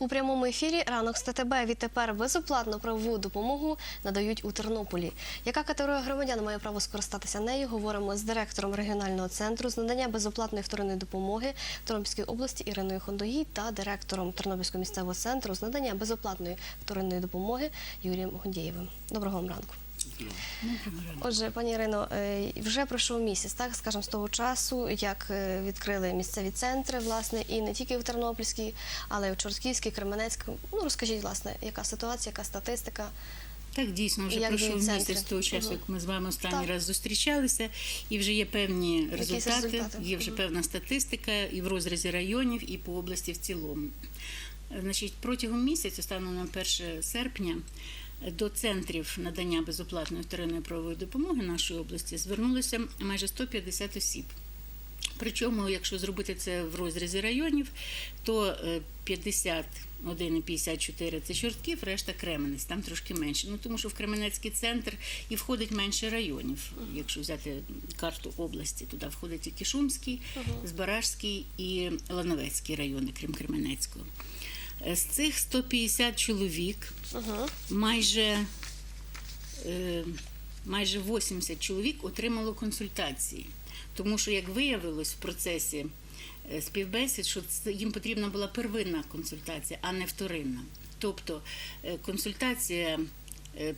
У прямому ефірі ранок з ТТБ відтепер безоплатну правову допомогу надають у Тернополі. Яка категорія громадян має право скористатися нею? Говоримо з директором регіонального центру з надання безоплатної вторинної допомоги Тернопільської області Іриною Хондогій та директором Тернопільського місцевого центру з надання безоплатної вторинної допомоги Юрієм Гондєєвим. Доброго вам ранку. Отже, пані Ірино, е, вже пройшов місяць, так скажемо, з того часу, як е, відкрили місцеві центри, власне, і не тільки в Тернопільській, але й в Чортківській, Кременецькому. Ну розкажіть, власне, яка ситуація, яка статистика? Так, дійсно, вже Як пройшов місяць з того часу, як ми з вами останній Так. раз зустрічалися, і вже є певні результати, результати? є вже певна статистика і в розрізі районів, і по області в цілому. Значить, протягом місяця, станом на 1 серпня, до центрів надання безоплатної вторинної правової допомоги нашої області звернулося майже 150 осіб. Причому, якщо зробити це в розрізі районів, то е, 51,54 – це Чортків, решта Кременець, там трошки менше. Ну тому що в Кременецький центр і входить менше районів. Якщо взяти карту області, туди входить тільки Шумський, Збаражський і Лановецький райони, крім Кременецького. Е, З цих 150 чоловік ага. майже, е, майже 80 чоловік отримало консультації. Тому що, як виявилось в процесі е, співбесід, що їм потрібна була первинна консультація, а не вторинна. Тобто е, консультація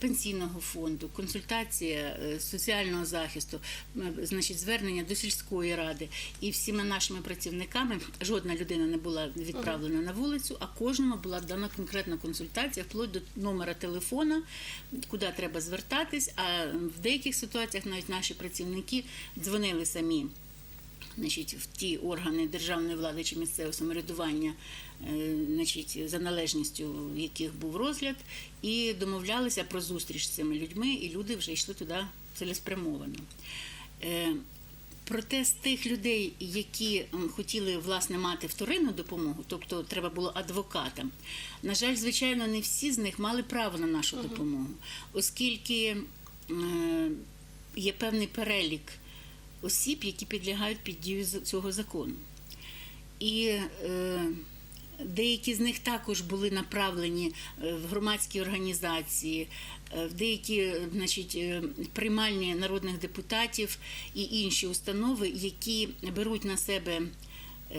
пенсійного фонду, консультація е, соціального захисту, значить, звернення до сільської ради і всіма нашими працівниками жодна людина не була відправлена на вулицю, а кожному була дана конкретна консультація вплоть до номера телефона, куди треба звертатись. А в деяких ситуаціях навіть наші працівники дзвонили самі значить, в ті органи державної влади чи місцевого самоврядування, е, значить, за належністю яких був розгляд, і домовлялися про зустріч з цими людьми, і люди вже йшли туди цілеспрямовано. Е, Проте з тих людей, які хотіли власне мати вторинну допомогу, тобто треба було адвокатам, на жаль, звичайно, не всі з них мали право на нашу допомогу, оскільки е, є певний перелік осіб, які підлягають під дію цього закону. І е, деякі з них також були направлені е, в громадські організації, е, в деякі е, значить, приймальні народних депутатів і інші установи, які беруть на себе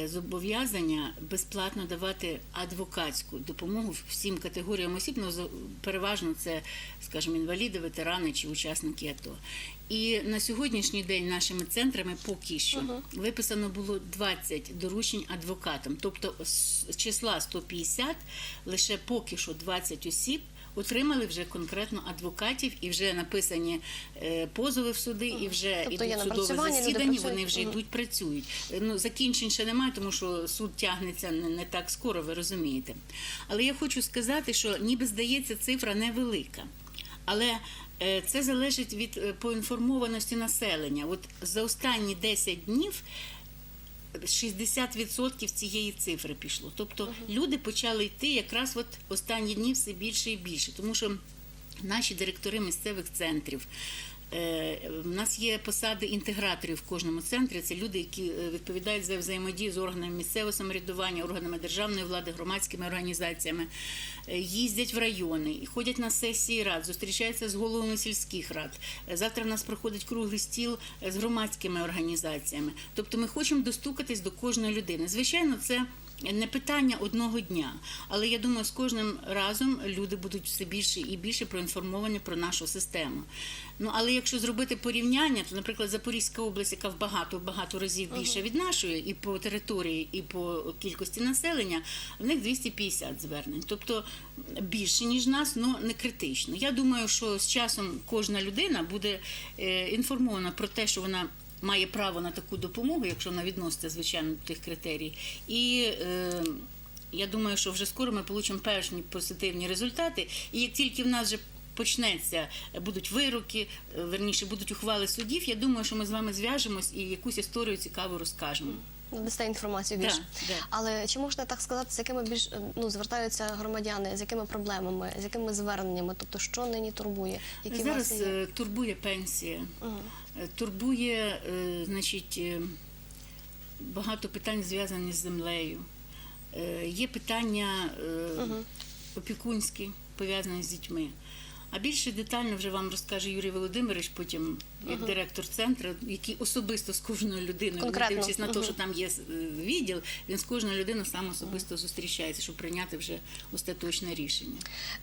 зобов'язання безплатно давати адвокатську допомогу всім категоріям осіб, ну, переважно це, скажімо, інваліди, ветерани чи учасники АТО. І на сьогоднішній день нашими центрами поки що виписано було 20 доручень адвокатам, тобто з числа 150 лише поки що 20 осіб. Отримали вже конкретно адвокатів і вже написані е, позови в суди, і вже Тобто є ідуть судове засідання. Вони вже йдуть, працюють. Е, Ну закінчень ще немає, тому що суд тягнеться не, не так скоро, ви розумієте. Але я хочу сказати, що ніби здається, цифра невелика. Але це залежить від е, поінформованості населення. От за останні 10 днів 60% цієї цифри пішло. Тобто люди почали йти якраз от останні дні все більше і більше, тому що наші директори місцевих центрів. Е, У нас є посади інтеграторів в кожному центрі. Це люди, які е, відповідають за взаємодію з органами місцевого самоврядування, органами державної влади, громадськими організаціями, Е, їздять в райони, ходять на сесії рад, зустрічаються з головами сільських рад. Е, Завтра в нас проходить круглий стіл е, з громадськими організаціями. Тобто ми хочемо достукатись до кожної людини. Звичайно, це не питання одного дня, але я думаю, з кожним разом люди будуть все більше і більше проінформовані про нашу систему. Ну але якщо зробити порівняння, то, наприклад, Запорізька область, яка в багато багато разів більше від нашої, і по території, і по кількості населення, в них 250 звернень, тобто більше ніж нас, але не критично. Я думаю, що з часом кожна людина буде е, інформована про те, що вона має право на таку допомогу, якщо вона відноситься, звичайно, до тих критерій. І е, я думаю, що вже скоро ми получимо перші позитивні результати. І як тільки в нас вже почнеться, будуть вироки, е, верніше будуть ухвали судів, я думаю, що ми з вами зв'яжемось і якусь історію цікаву розкажемо. Надасте інформацію більше. да. Але чи можна так сказати, з якими більш ну звертаються громадяни, з якими проблемами, з якими зверненнями? Тобто, що нині турбує? Які Зараз власне, є? е, турбує пенсія, е, турбує, е, значить, багато питань зв'язані з землею. Є питання е, опікунські, пов'язані з дітьми. А більше детально вже вам розкаже Юрій Володимирович, потім як директор центру, який особисто з кожною людиною, Конкретно. не дивлячись на те, що там є е, відділ, він з кожною людиною сам особисто зустрічається, щоб прийняти вже остаточне рішення.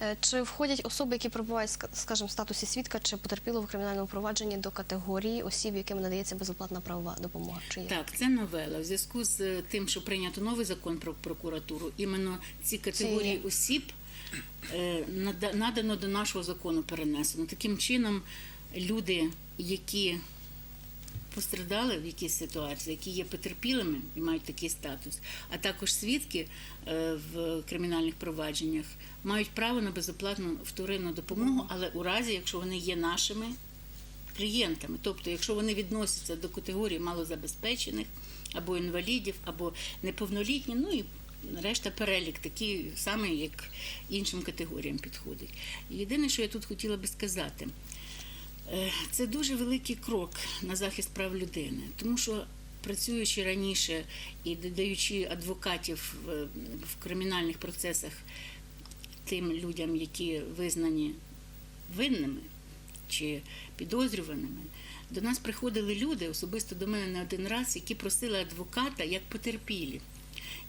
Е, Чи входять особи, які перебувають, ска- скажімо, в статусі свідка чи потерпілого в кримінальному провадженні до категорії осіб, яким надається безоплатна правова допомога? Чи є? Так, це новела. В зв'язку з е, тим, що прийнято новий закон про прокуратуру, іменно ці категорії осіб надано до нашого закону перенесено. Таким чином, люди, які пострадали в якійсь ситуації, які є потерпілими і мають такий статус, а також свідки е, в кримінальних провадженнях, мають право на безоплатну вторинну допомогу, але у разі, якщо вони є нашими клієнтами. Тобто, якщо вони відносяться до категорії малозабезпечених або інвалідів, або неповнолітні, ну і решта перелік такий самий, як іншим категоріям підходить. Єдине, що я тут хотіла би сказати, е, це дуже великий крок на захист прав людини, тому що. Працюючи раніше і додаючи адвокатів в, кримінальних процесах тим людям, які визнані винними чи підозрюваними, до нас приходили люди, особисто до мене не один раз, які просили адвоката як потерпілі.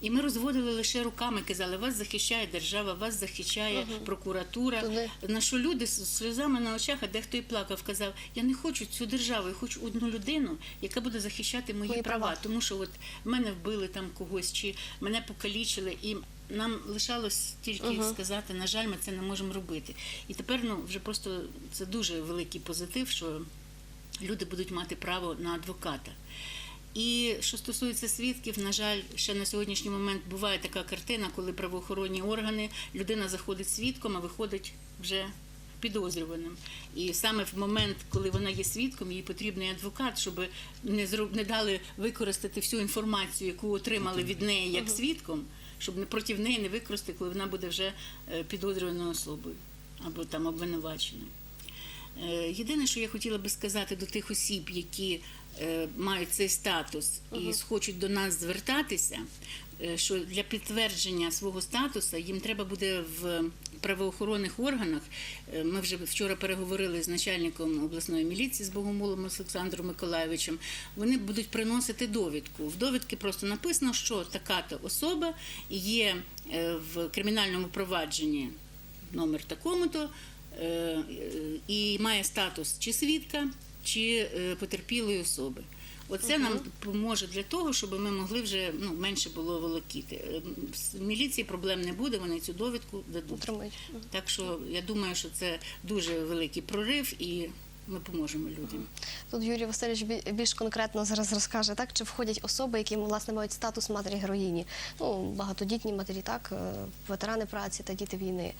І ми розводили лише руками, казали, вас захищає держава, вас захищає прокуратура. Туди. На що люди з сльозами на очах, а дехто і плакав, казав, я не хочу цю державу, я хочу одну людину, яка буде захищати мої, Мої права. права. Тому що от мене вбили там когось, чи мене покалічили, і нам лишалось тільки сказати, на жаль, ми це не можемо робити. І тепер ну вже просто це дуже великий позитив, що люди будуть мати право на адвоката. І що стосується свідків, на жаль, ще на сьогоднішній момент буває така картина, коли правоохоронні органи людина заходить свідком, а виходить вже підозрюваним. І саме в момент, коли вона є свідком, їй потрібний адвокат, щоб не зроб... не дали використати всю інформацію, яку отримали від неї як свідком, щоб не проти неї не використати, коли вона буде вже е, підозрюваною особою або там обвинуваченою. Е, Єдине, що я хотіла би сказати до тих осіб, які мають цей статус і хочуть до нас звертатися, е, що для підтвердження свого статусу їм треба буде в правоохоронних органах. е, Ми вже вчора переговорили з начальником обласної міліції з Богомолом Олександром Миколаєвичем. Вони будуть приносити довідку. В довідки просто написано, що така-то особа є е, в кримінальному провадженні номер такому-то е, е, і має статус чи свідка, чи е, потерпілої особи. Оце нам допоможе для того, щоб ми могли вже ну, менше було волокіти. Е, З міліції проблем не буде, вони цю довідку дадуть. Так що я думаю, що це дуже великий прорив і ми поможемо людям. Тут Юрій Васильович бі- більш конкретно зараз розкаже, так чи входять особи, які власне мають статус матері героїні, ну багатодітні матері, так е, ветерани праці та діти війни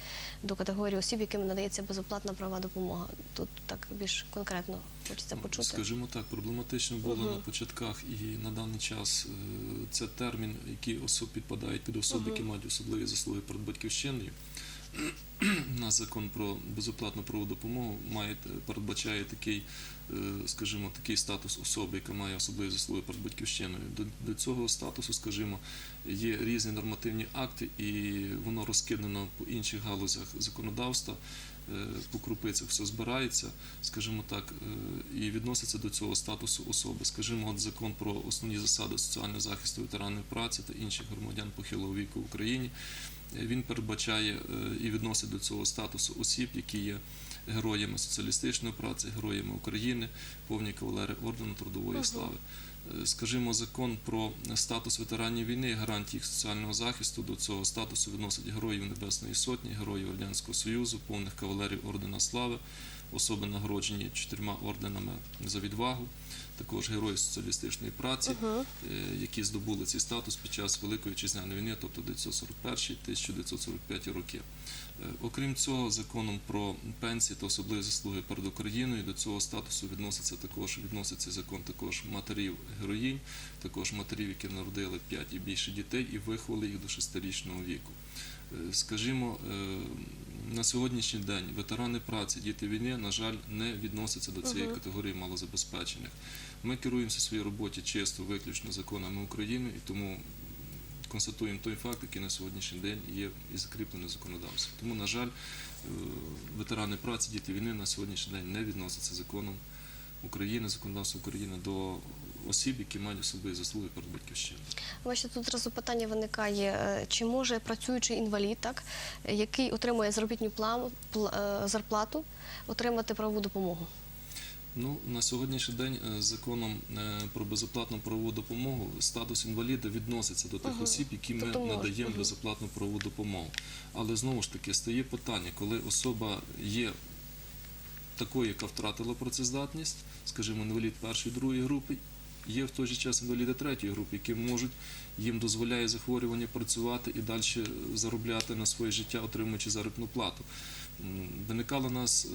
до категорії осіб, яким надається безоплатна права допомога. Тут так більш конкретно хочеться почути. Скажімо так, проблематично було Мгм. на початках і на даний час е, це термін, який особ підпадають під особи, які мають особливі заслуги перед батьківщиною. Наш закон про безоплатну правову допомогу має передбачає такий, е, скажімо, такий статус особи, яка має особливі заслуги перед батьківщиною. До, до цього статусу, скажімо, є різні нормативні акти, і воно розкидано по інших галузях законодавства. Е, По крупицях все збирається, скажімо так, е, і відноситься до цього статусу особи. Скажімо, от закон про основні засади соціального захисту ветеранів праці та інших громадян похилого віку в Україні. Е, Він передбачає е, і відносить до цього статусу осіб, які є героями соціалістичної праці, героями України, повні кавалери ордену трудової слави. Скажімо, закон про статус ветеранів війни, гарантії їх соціального захисту до цього статусу відносить героїв Небесної Сотні, героїв Радянського Союзу, повних кавалерів ордена слави, особи нагороджені чотирма орденами за відвагу, також герої соціалістичної праці, е, які здобули цей статус під час Великої вітчизняної війни, тобто 1941-1945 роки. Е, Окрім цього, законом про пенсії та особливі заслуги перед Україною до цього статусу відноситься також відноситься закон також матерів героїнь, також матерів, які народили 5 і більше дітей і виховали їх до 6-річного віку. Е, Скажімо, е, на сьогоднішній день ветерани праці, діти війни, на жаль, не відносяться до цієї категорії малозабезпечених. Ми керуємося в своїй роботі чисто виключно законами України, і тому констатуємо той факт, який на сьогоднішній день є і закріплений в законодавстві. Тому, на жаль, е, ветерани праці, діти війни на сьогоднішній день не відносяться законом України, законодавством України до осіб, які мають особливі заслуги перед батьківщиною. Бачите, тут одразу питання виникає: е, чи може працюючий інвалід, так, який отримує заробітну плану, пла- е, зарплату, отримати правову допомогу? Ну, на сьогоднішній день е, законом е, про безоплатну правову допомогу статус інваліда відноситься до тих осіб, які ми Тобто надаємо безоплатну правову допомогу. Але знову ж таки стає питання, коли особа є такою, яка втратила працездатність, скажімо, інвалід першої другої групи, є в той же час інваліди третьої групи, які можуть їм дозволяє захворювання працювати і далі заробляти на своє життя, отримуючи заробітну плату. Виникали у нас е,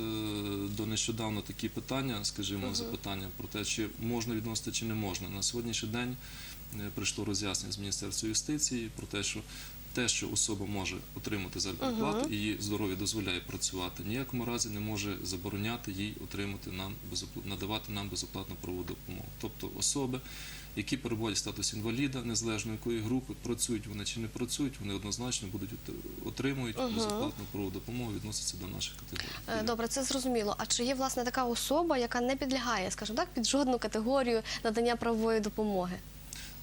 до нещодавно такі питання, скажімо, запитання про те, чи можна відносити, чи не можна. На сьогоднішній день е, прийшло роз'яснення з Міністерства юстиції про те, що те, що особа може отримати заробітну плату, її здоров'я дозволяє працювати, ніякому разі не може забороняти їй отримати нам надавати нам безоплатну правову допомогу. Тобто особи, які перебувають в статусі інваліда, незалежно якої групи, працюють вони чи не працюють, вони однозначно будуть отримують Мгм. безоплатну правову допомогу, відносяться до наших категорій. Е, Добре, це зрозуміло. А чи є власне така особа, яка не підлягає, скажімо так, під жодну категорію надання правової допомоги?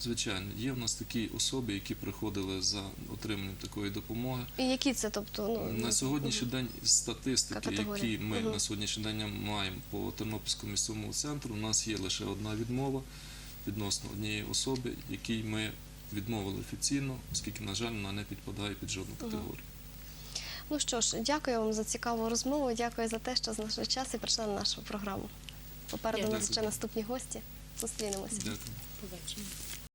Звичайно, є в нас такі особи, які приходили за отриманням такої допомоги. І які це, тобто, ну На сьогоднішній день статистики, Категорія. які ми Мгм. на сьогоднішній день маємо по Тернопільському місцевому центру, у нас є лише одна відмова відносно однієї особи, якій ми відмовили офіційно, оскільки, на жаль, вона не підпадає під жодну категорію. Ну що ж, дякую вам за цікаву розмову. Дякую за те, що знайшли час і прийшли на нашу програму. Попереду у нас ще наступні гості. Зустрінемося. Дякую. Побачимо.